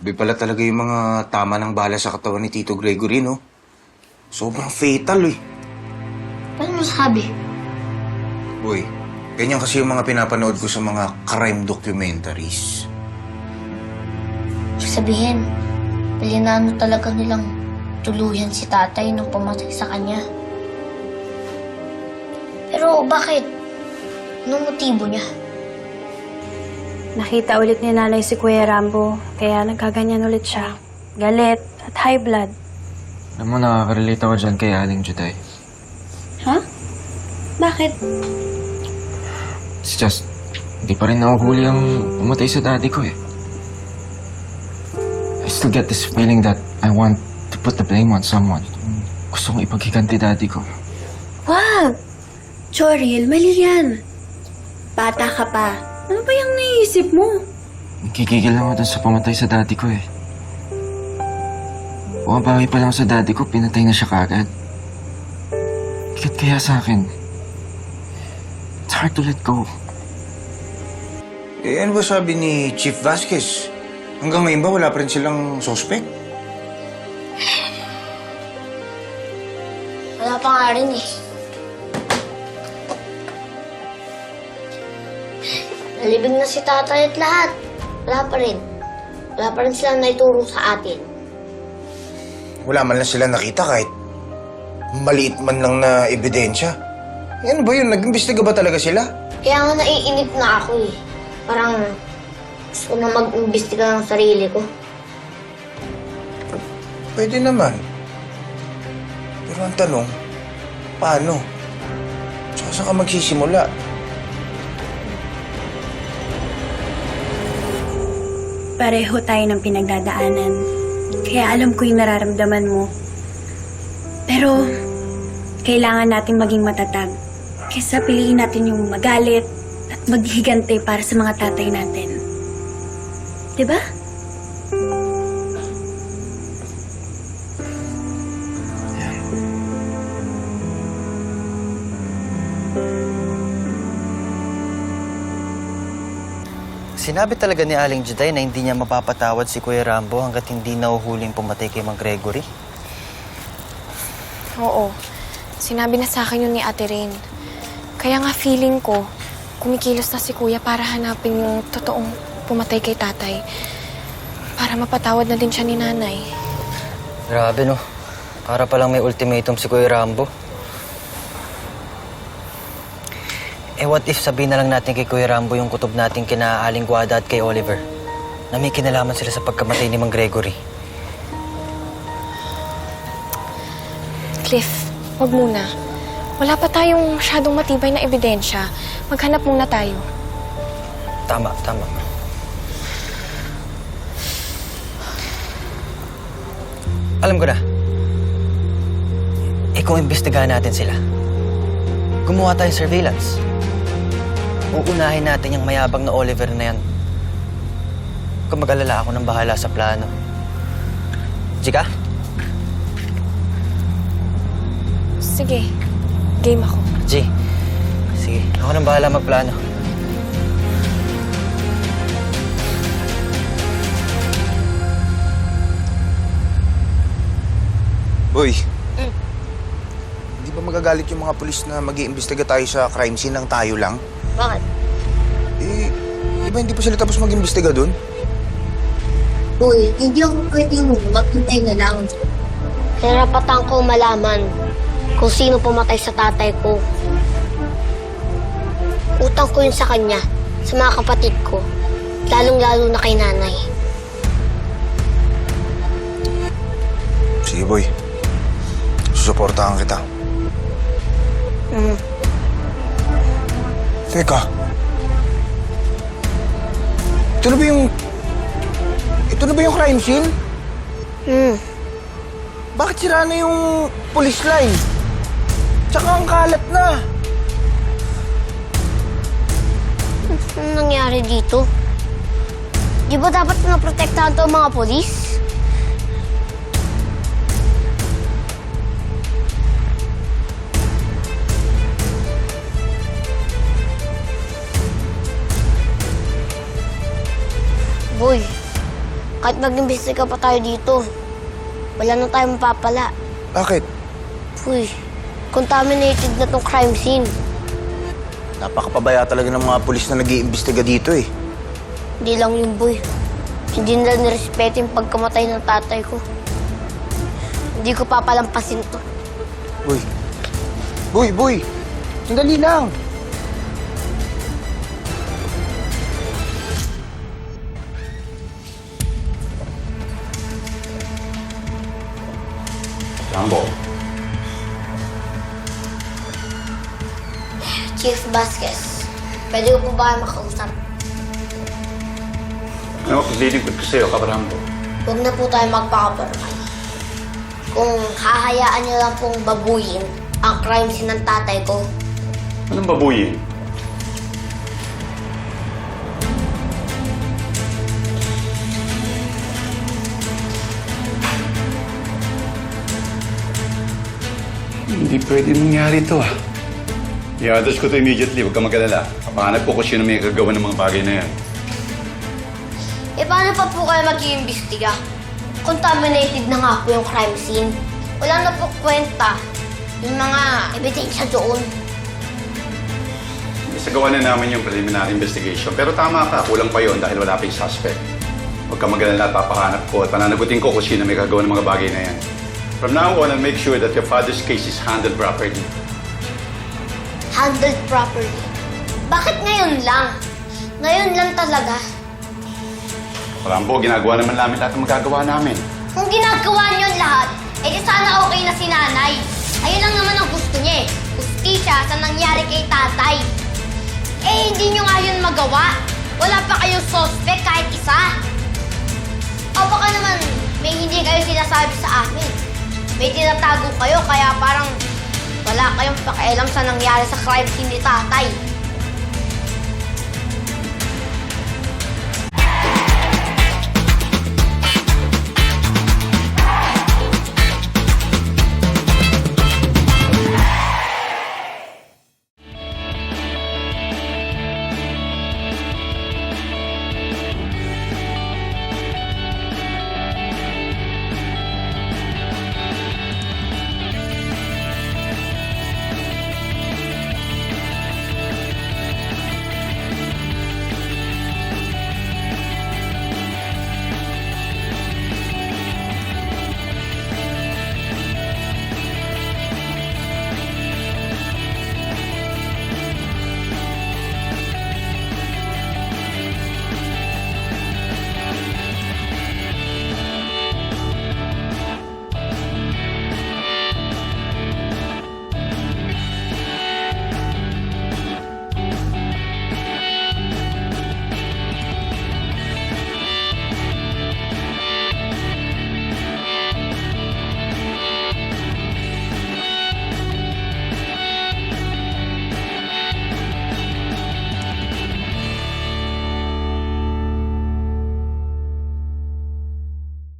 Sabi pala talaga yung mga tama ng bala sa katawan ni Tito Gregory, no? Sobrang fatal, eh. Paano mo sabi? Boy, ganyan kasi yung mga pinapanood ko sa mga crime documentaries. Ibig sabihin, pilinano talaga nilang tuluyan si tatay nung pumatay sa kanya. Pero bakit? Anong motibo niya? Nakita ulit ni nanay si Kuya Rambo, kaya nagkaganyan ulit siya. Galit at high blood. Alam mo, nakaka-relate ako dyan kay Aling Juday. Ha? Bakit? It's just, hindi pa rin nahuhuli ang pumatay sa daddy ko eh. I still get this feeling that I want to put the blame on someone. Gusto kong ipaghiganti daddy ko. Wag! Choril, mali yan. Bata ka pa. Ano ba yung naiisip mo? Nagkikigil lang ako dun sa pumatay sa daddy ko eh. Bumabawi pa lang sa daddy ko, pinatay na siya kagad. Bakit kaya sa akin? It's hard to let go. Eh, ano ba sabi ni Chief Vasquez? Hanggang ngayon ba wala pa rin silang suspect? Wala pa nga rin eh. Nalibig na si tatay at lahat. Wala pa rin. Wala pa rin silang naituro sa atin. Wala man lang sila nakita kahit maliit man lang na ebidensya. Eh, Ano ba yun? Nag-imbestiga ba talaga sila? Kaya nga naiinip na ako eh. Parang gusto ko na mag-imbestiga ng sarili ko. Pwede naman. Pero ang tanong, paano? Saan ka magsisimula? Pareho tayo ng pinagdadaanan. Kaya alam ko yung nararamdaman mo. Pero, kailangan natin maging matatag. Kesa piliin natin yung magalit at maghigante para sa mga tatay natin. 'Di Sinabi talaga ni Aling Juday na hindi niya mapapatawad si Kuya Rambo hanggat hindi nahuhuling pumatay kay Mang Gregory. Oo. Sinabi na sa akin yun ni Ate Rain. Kaya nga feeling ko, kumikilos na si Kuya para hanapin yung totoong pumatay kay tatay. Para mapatawad na din siya ni nanay. Grabe no. Para palang may ultimatum si Kuya Rambo. Eh what if sabihin na lang natin kay Kuya Rambo yung kutob natin kina Aling Guada at kay Oliver? Na may kinalaman sila sa pagkamatay ni Mang Gregory. Cliff, wag muna. Wala pa tayong masyadong matibay na ebidensya. Maghanap muna tayo. Tama, tama. Alam ko na. Eh kung imbestigahan natin sila, gumawa tayong surveillance. Uunahin natin yung mayabang na Oliver na yan. Kung mag-alala ako ng bahala sa plano. Chika? Sige, game ako. G. Sige, ako nang bahala magplano. Uy. Hindi ba magagalit yung mga pulis na mag iimbestiga tayo sa crime scene ng tayo lang? Bakit? Eh, di ba hindi pa sila tapos mag-imbestiga dun? Uy, hindi ako pwedeng maghintay na lang. Karapatan ko malaman kung sino pumatay sa tatay ko. Utang ko yun sa kanya, sa mga kapatid ko, lalong-lalo na kay nanay. Sige, boy. Susuportahan kita. Mm. Teka. Ito na ba yung... Ito na ba yung crime scene? Hmm. Bakit sira na yung police line? Tsaka ang kalat na. Anong nangyari dito? Di ba dapat na protektahan to ang mga polis? Kahit mag-imbestiga pa tayo dito, wala na tayong mapapala. Bakit? Uy, contaminated na tong crime scene. Napakapabaya talaga ng mga pulis na nag-iimbestiga dito eh. Hindi lang yung boy. Hindi nila nirespeto yung pagkamatay ng tatay ko. Hindi ko papalampasin to. Boy. Boy, boy. Sandali lang. Rambo, Chief Vasquez, pwede ko po ba kayo makausap? ano lilingkod ko sa'yo, Kabarambo? Huwag na po tayo magpakapormal. Kung hahayaan niyo lang pong babuyin ang crime scene ng tatay ko, Anong babuyin? Hindi pwede nangyari ito ah. I-address ko ito immediately, huwag ka mag-alala. Kapahanap ko kung sino may gagawa ng mga bagay na yan. eh paano pa po kayo mag-iimbestiga? Contaminated na nga po yung crime scene. Wala na po kwenta yung mga ebidensya doon. Isagawa na namin yung preliminary investigation. Pero tama ka, kulang pa yon dahil wala pa yung suspect. Huwag ka mag-alala, papahanap ko at pananagutin ko kung sino may gagawa ng mga bagay na yan. From now on, I'll make sure that your father's case is handled properly. Handled properly. Bakit ngayon lang? Ngayon lang talaga. Rambo, ginagawa naman namin lahat ng magagawa namin. Kung ginagawa niyo lahat, eh di sana okay na si nanay. Ayun lang naman ang gusto niya eh. Justisya sa nangyari kay tatay. Eh, hindi niyo nga yun magawa. Wala pa kayong suspect kahit isa. O baka naman, may hindi kayo sinasabi sa amin. May tinatago kayo kaya parang wala kayong pakialam sa nangyari sa crime scene ni tatay.